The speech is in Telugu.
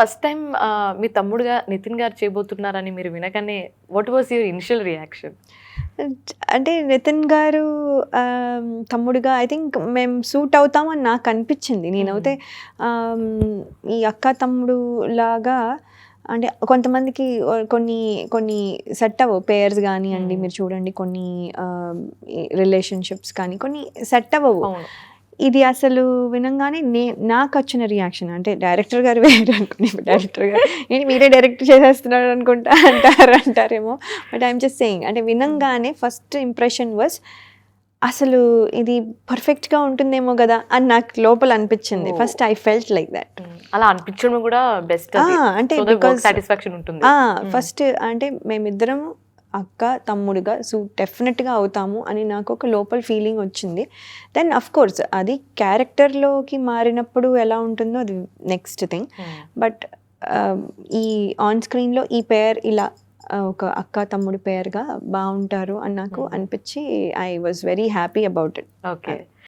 ఫస్ట్ టైం మీ తమ్ముడుగా నితిన్ గారు చేయబోతున్నారని మీరు వినగానే what was your initial reaction అంటే నితిన్ గారు తమ్ముడుగా ఐ థింక్ మేము సూట్ అవుతామని నాకు అనిపించింది. నేనైతే ఈ అక్క తమ్ముడు లాగా అంటే కొంతమందికి కొన్ని కొన్ని సెట్ అవ్వవు పేర్స్ కానివ్వండి Hmm. మీరు చూడండి కొన్ని రిలేషన్షిప్స్ కానీ కొన్ని సెట్ అవ్వవు ఇది అసలు వినంగానే నే నాకు వచ్చిన రియాక్షన్ అంటే డైరెక్టర్ గారు వేరే అనుకుని డైరెక్టర్ గారు ఏంటి మీరే డైరెక్ట్ చేసేస్తున్నారు అనుకుంటా? అంటారు అంటారేమో. బట్ ఐఎమ్ జస్ట్ సేయింగ్ అంటే వినంగానే ఫస్ట్ ఇంప్రెషన్ వాజ్ అసలు ఇది పర్ఫెక్ట్గా ఉంటుందేమో కదా అని నాకు లోపల అనిపించింది. First I felt like that. అలా అనిపించడం కూడా బెస్ట్ అంటే సాటిస్ఫాక్షన్ ఉంటుంది. ఫస్ట్ అంటే మేమిద్దరం అక్క తమ్ముడుగా సో డెఫినెట్గా అవుతాము అని నాకు ఒక లోపల ఫీలింగ్ వచ్చింది. దెన్ అఫ్ కోర్స్ అది క్యారెక్టర్లోకి మారినప్పుడు ఎలా ఉంటుందో అది నెక్స్ట్ థింగ్. బట్ ఈ ఆన్ స్క్రీన్లో ఈ పేర్ ఇలా ఒక అక్క తమ్ముడు పేరుగా బాగుంటారు అని నాకు Hmm. అనిపించి I was very happy about it okay